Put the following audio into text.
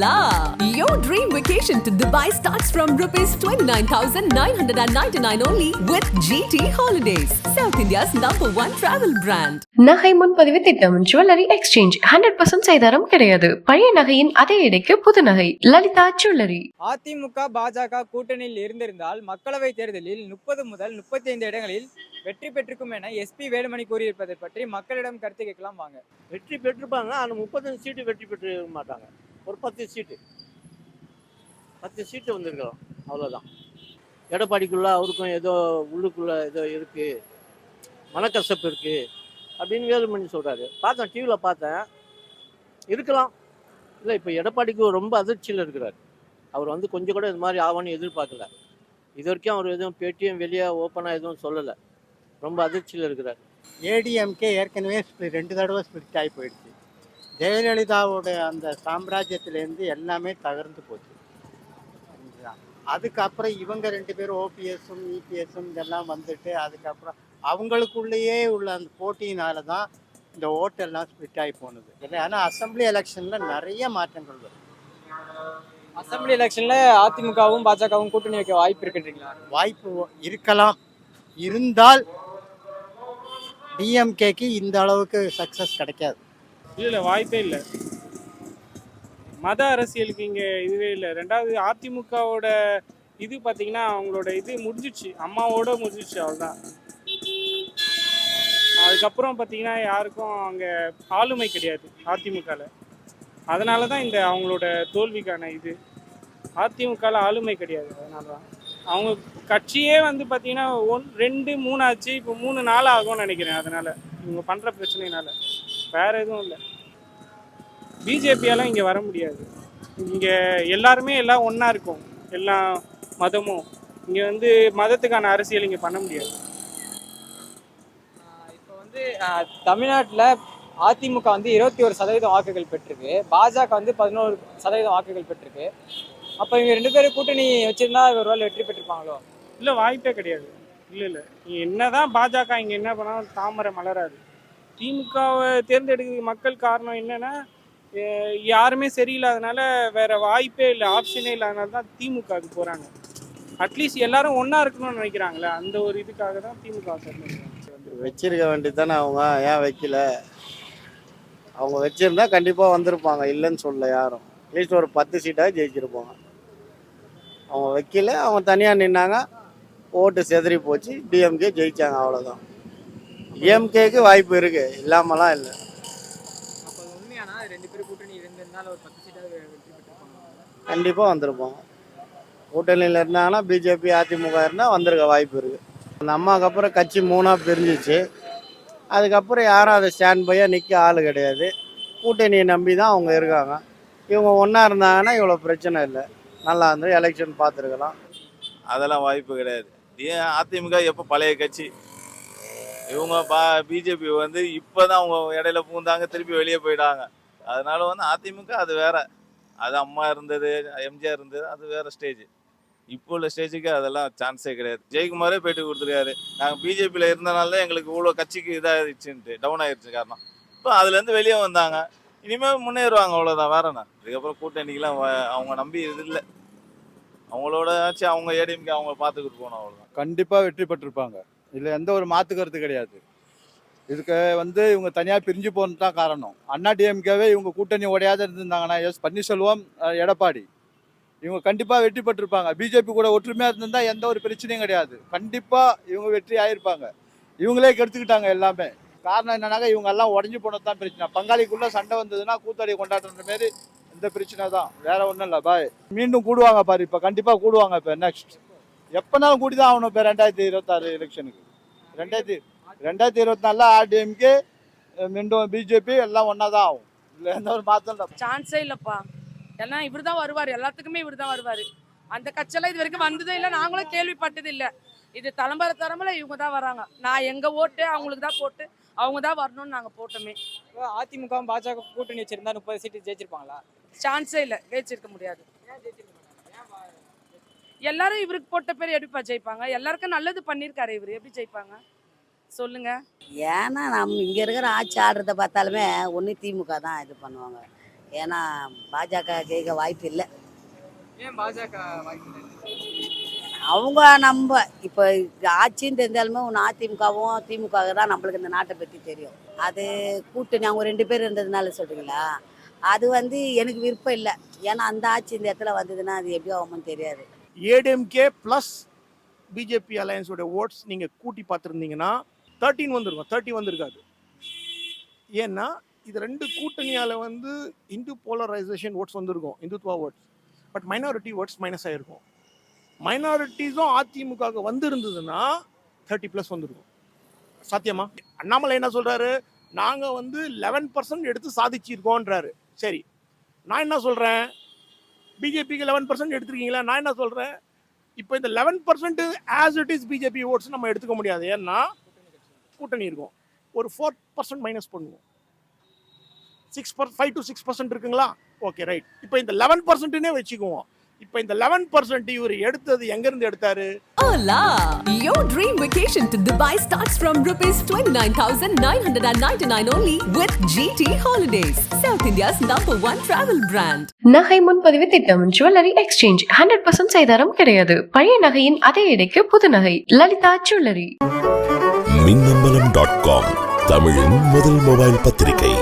la! Your dream vacation to Dubai starts from rupees 29,999 only with GT Holidays, South India's number one travel brand. நகை முன்பதிவு திட்டம் jewellery exchange hundred percent செய்தாரம் கிடையாது. பழைய நகையின் அதே எடைக்கு புது நகை. லலிதா ஜுவல்லரி அதிமுக பாஜக கூட்டணியில் இருந்திருந்தால் மக்களவை தேர்தலில் முப்பது முதல் முப்பத்தி ஐந்து இடங்களில் வெற்றி பெற்றிருக்கும் என எஸ்பி வேலுமணி கூறியிருப்பதை பற்றி மக்களிடம் கருத்து கேட்கலாம் வாங்க. வெற்றி பெற்றிருப்பாங்க ஆனால் முப்பத்தஞ்சு சீட்டு வெற்றி பெற்று மாட்டாங்க. ஒரு பத்து சீட்டு. பத்து சீட்டு வந்திருக்கிறோம். அவ்வளோதான் எடப்பாடிக்குள்ளே அவருக்கும் ஏதோ உள்ளுக்குள்ளே ஏதோ இருக்குது மனக்கசப்பு இருக்குது அப்படின்னு வேலுமணி சொல்கிறாரு பார்த்தேன் டிவியில் பார்த்தேன். இருக்கலாம். இல்லை இப்போ எடப்பாடிக்கு ரொம்ப அதிர்ச்சியில் இருக்கிறார். அவர் வந்து கொஞ்சம் கூட இது மாதிரி ஆவான்னு எதிர்பார்க்கல. இது வரைக்கும் அவர் எதுவும் பேட்டியும் வெளியே ஓப்பனாக எதுவும் சொல்லலை. ரொம்ப அதிர்ச்சியில் இருக்கிறார். ஏடிஎம்கே ஏற்கனவே ரெண்டு தடவை ஸ்பிரிட் ஆகி போயிடுச்சு. ஜெயலலிதாவோட அந்த சாம்ராஜ்யத்திலேருந்து எல்லாமே தகர்ந்து போச்சு? அதுக்கப்புறம் இவங்க ரெண்டு பேரும் ஓபிஎஸும் இபிஎஸும் இதெல்லாம் வந்துட்டு அதுக்கப்புறம் அவங்களுக்குள்ளேயே உள்ள அந்த போட்டியினால தான் இந்த ஓட்டெல்லாம் ஸ்பிட் ஆகி போனது. இல்லை ஆனால் அசம்பிளி எலெக்ஷனில் நிறைய மாற்றங்கள் வரும். அசம்பிளி எலெக்ஷன்ல அதிமுகவும் பாஜகவும் கூட்டணி வைக்க வாய்ப்பு இருக்குன்றீங்களா? வாய்ப்பு இருக்கலாம். இருந்தால் டிஎம்கேக்கு இந்த அளவுக்கு சக்ஸஸ் கிடைக்காது. இல்லை வாய்ப்பே இல்லை. மத அரசியலுக்கு இங்கே இதுவே இல்லை. ரெண்டாவது அதிமுகவோட இது பார்த்தீங்கன்னா அவங்களோட இது முடிஞ்சிச்சு அம்மாவோட முடிஞ்சிச்சு அவ்வளோதான் அதுக்கப்புறம் பார்த்தீங்கன்னா யாருக்கும் அங்கே ஆளுமை கிடையாது அதிமுகவில் அதனால தான் இந்த அவங்களோட தோல்விக்கான இது. அதிமுகவில் ஆளுமை கிடையாது அதனால தான் அவங்க கட்சியே வந்து பார்த்தீங்கன்னா ஒன் ரெண்டு மூணு ஆச்சு இப்போ மூணு நாள் ஆகும்னு நினைக்கிறேன் அதனால். இவங்க பண்ணுற பிரச்சனையினால. வேற எதுவும் இல்லை. பிஜேபியால இங்கே வர முடியாது. இங்கே எல்லாருமே எல்லாம் ஒன்றா இருக்கும். எல்லா மதமும். இங்கே வந்து மதத்துக்கான அரசியல் இங்கே பண்ண முடியாது. இப்போ வந்து தமிழ்நாட்டுல அதிமுக வந்து இருபத்தி ஒரு சதவீதம் வாக்குகள் பெற்றிருக்கு. பாஜக வந்து பதினோரு சதவீதம் வாக்குகள் பெற்றிருக்கு. அப்போ இவங்க ரெண்டு பேரும் கூட்டணி வச்சிருந்தா ஒருவேளை வெற்றி பெற்றிருப்பாங்களோ? இல்லை வாய்ப்பே கிடையாது. இல்லை இல்லை. நீ என்னதான் பாஜக இங்கே என்ன பண்ணாலும் தாமரை மலராது. திமுகவை தேர்ந்தெடுக்கிறதுக்கு மக்கள் காரணம் என்னன்னா யாருமே சரியில்லாதனால வேற வாய்ப்பே இல்லை ஆப்ஷனே இல்லாதனால தான் திமுகவுக்கு போகிறாங்க அட்லீஸ்ட் எல்லாரும் ஒன்றா இருக்கணும்னு நினைக்கிறாங்களே அந்த ஒரு இதுக்காக தான் திமுக வச்சிருக்க வேண்டியது தானே அவங்க ஏன் வைக்கல? அவங்க வச்சிருந்தா கண்டிப்பாக வந்திருப்பாங்க இல்லைன்னு சொல்ல யாரும். அட்லீஸ்ட் ஒரு பத்து சீட்டாக ஜெயிச்சிருப்பாங்க. அவங்க வைக்கல அவங்க தனியாக நின்னாங்க ஓட்டு செதறி போச்சு டிஎம்கே ஜெயிச்சாங்க அவ்வளோதான் டிஎம்கேக்கு வாய்ப்பு இருக்கு. இல்லாமலாம் இல்லை. ரெண்டு பேரும் கூட்டணி கண்டிப்பாக வந்திருப்போம். கூட்டணியில் இருந்தாங்கன்னா பிஜேபி அதிமுக இருந்தால் வந்திருக்க வாய்ப்பு இருக்குது அந்த அம்மாவுக்கு அப்புறம் கட்சி மூணாக பிரிஞ்சிச்சு. அதுக்கப்புறம் யாரும் அதை ஸ்டாண்ட் பையாக நிற்க ஆள் கிடையாது. கூட்டணியை நம்பி தான் அவங்க இருக்காங்க. இவங்க ஒன்றா இருந்தாங்கன்னா இவ்வளோ பிரச்சனை இல்லை. நல்லா இருந்து எலெக்ஷன் பார்த்துருக்கலாம். அதெல்லாம் வாய்ப்பு கிடையாது. ஏன் அதிமுக எப்போ பழைய கட்சி? இவங்க பா பிஜேபி வந்து இப்போ தான் அவங்க இடையில பூந்தாங்க திருப்பி வெளியே போயிட்டாங்க. அதனால வந்து அதிமுக அது வேற. அது அம்மா இருந்தது எம்ஜிஆர் இருந்தது அது வேற ஸ்டேஜ் இப்போ உள்ள ஸ்டேஜுக்கு அதெல்லாம் சான்ஸே கிடையாது. ஜெயக்குமாரே பேட்டி கொடுத்துருக்காரு. நாங்கள் பிஜேபியில் இருந்தனால தான் எங்களுக்கு இவ்வளோ கட்சிக்கு இதாகிடுச்சுன்ட்டு டவுன் ஆயிடுச்சு காரணம். இப்போ அதுலேருந்து வெளியே வந்தாங்க. இனிமேல் முன்னேறுவாங்க அவ்வளோதான் வேறண்ணா இதுக்கப்புறம் கூட்டணிக்கெலாம் வ- அவங்க நம்பி இது இல்லை. அவங்களோட ஆச்சு அவங்க ஏடிஎம்கே அவங்க பார்த்துக்கிட்டு போகணும் அவ்வளோதான் கண்டிப்பாக வெற்றி பெற்றிருப்பாங்க. இதில் எந்த ஒரு மாற்று கருத்து கிடையாது. இதுக்கு வந்து இவங்க தனியாக பிரிஞ்சு போனது தான் காரணம். அண்ணா டிஎம்கேவே இவங்க கூட்டணி உடையாத இருந்திருந்தாங்கன்னா எஸ் பன்னீர்செல்வம் எடப்பாடி. இவங்க கண்டிப்பாக வெற்றி பெற்றிருப்பாங்க. பிஜேபி கூட ஒற்றுமையாக இருந்திருந்தால் எந்த ஒரு பிரச்சனையும் கிடையாது. கண்டிப்பாக இவங்க வெற்றி ஆகியிருப்பாங்க இவங்களே கெடுத்துக்கிட்டாங்க எல்லாமே. காரணம் என்னன்னாக்கா இவங்க எல்லாம் உடஞ்சி போனது தான் பிரச்சனை. பங்காளிக்குள்ளே சண்டை வந்ததுன்னா கூத்தாடி கொண்டாடுற மாரி இந்த பிரச்சனை தான் வேற ஒன்றும் இல்லை பாய் மீண்டும் கூடுவாங்க பாரு இப்போ கண்டிப்பாக கூடுவாங்க இப்போ நெக்ஸ்ட் எப்போனாலும் கூடி தான் ஆகணும் இப்போ ரெண்டாயிரத்தி இருபத்தாறு எலெக்ஷனுக்கு ரெண்டாயிரத்தி ரெண்டாயிரத்தி இருபத்தி நாலில் ஆர்டிஎம்கே மீண்டும் பிஜேபி எல்லாம் ஒன்றா தான் ஆகும். இல்லை எந்த ஒரு மாற்றம் இல்லை. சான்ஸே இல்லப்பா. எல்லாம் இவர் தான் வருவார். எல்லாத்துக்குமே இவர் தான் வருவார். அந்த கட்சியெல்லாம் இது வரைக்கும் வந்ததே இல்லை. நாங்களும் கேள்விப்பட்டது இல்லை. இது தலைமுறை தலைமுறை இவங்க தான் வராங்க. நான் எங்க ஓட்டு அவங்களுக்கு தான் போட்டு அவங்க தான் வரணும்னு நாங்கள் போட்டோமே. அதிமுகவும் பாஜக கூட்டணி வச்சிருந்தா முப்பது சீட்டு ஜெயிச்சிருப்பாங்களா? சான்ஸே இல்லை. ஜெயிச்சிருக்க முடியாது. எல்லாரும் இவருக்கு போட்ட பேர் எப்படிப்பா ஜெயிப்பாங்க? எல்லாருக்கும் நல்லது பண்ணியிருக்காரு இவர். எப்படி ஜெயிப்பாங்க? சொல்லுங்க. ஏன்னா நம்ம இங்கே இருக்கிற ஆட்சி ஆடுறத பார்த்தாலுமே ஒன்று திமுக தான் இது பண்ணுவாங்க. ஏன்னா பாஜக ஜெயிக்க வாய்ப்பு இல்லை. ஏன் பாஜக அவங்க நம்ம இப்போ ஆட்சின்னு தெரிஞ்சாலுமே ஒன்று அதிமுகவும் திமுக தான் நம்மளுக்கு இந்த நாட்டை பற்றி தெரியும். அது கூட்டணி அவங்க ரெண்டு பேர் இருந்ததுனால சொல்கிறீங்களா அது வந்து எனக்கு விருப்பம் இல்லை. ஏன்னா அந்த ஆட்சி இந்த இடத்துல வந்ததுன்னா அது எப்படி ஆகும்னு தெரியாது. ஏடிஎம்கே ப்ளஸ் பிஜேபி அலையன்ஸோட ஓட்ஸ் நீங்கள் கூட்டி பார்த்துருந்தீங்கன்னா தேர்ட்டின் வந்துருக்கும். தேர்ட்டி வந்திருக்காது. ஏன்னா இது ரெண்டு கூட்டணியால் வந்து இந்து போலரைசேஷன் ஓட்ஸ் வந்திருக்கும். Hindutva votes but minority votes minus ஆகிருக்கும் மைனாரிட்டிஸும் அதிமுகவுக்கு வந்திருந்ததுன்னா தேர்ட்டி ப்ளஸ் வந்திருக்கும். சாத்தியமா? அண்ணாமலை என்ன சொல்கிறாரு நாங்கள் வந்து லெவன் பர்சன்ட் எடுத்து சாதிச்சிருக்கோன்றாரு சரி. நான் என்ன சொல்கிறேன் பிஜேபிக்கு லெவன் பர்சன்ட் எடுத்திருக்கீங்களா? நான் என்ன சொல்கிறேன் இப்போ இந்த eleven percent as it is BJP votes நம்ம எடுத்துக்க முடியாது. ஏன்னா கூட்டணி இருக்கும். ஒரு ஃபோர் பர்சன்ட் மைனஸ் பண்ணுவோம். Six per five to six percent இருக்குங்களா? ஓகே ரைட் இப்போ இந்த லெவன் பர்சன்ட்னே வச்சுக்குவோம். இப்போ இந்த லெவன் பர்சன்ட் இவர் எடுத்தது எங்கேருந்து எடுத்தார்? Hola! Your dream vacation to Dubai starts from rupees 29,999 only with GT Holidays, South India's number one travel brand. நகை முன்பதிவு திட்டம் ஜுவல்லரி எக்ஸ்சேஞ்ச் ஹண்ட்ரட் பர்சன்ட் செய்தாரம் கிடையாது பழைய நகையின் அதே எடைக்கு புது நகை Lalitha jewellery Minnambalam dot com தமிழின் முதல் மொபைல் பத்திரிகை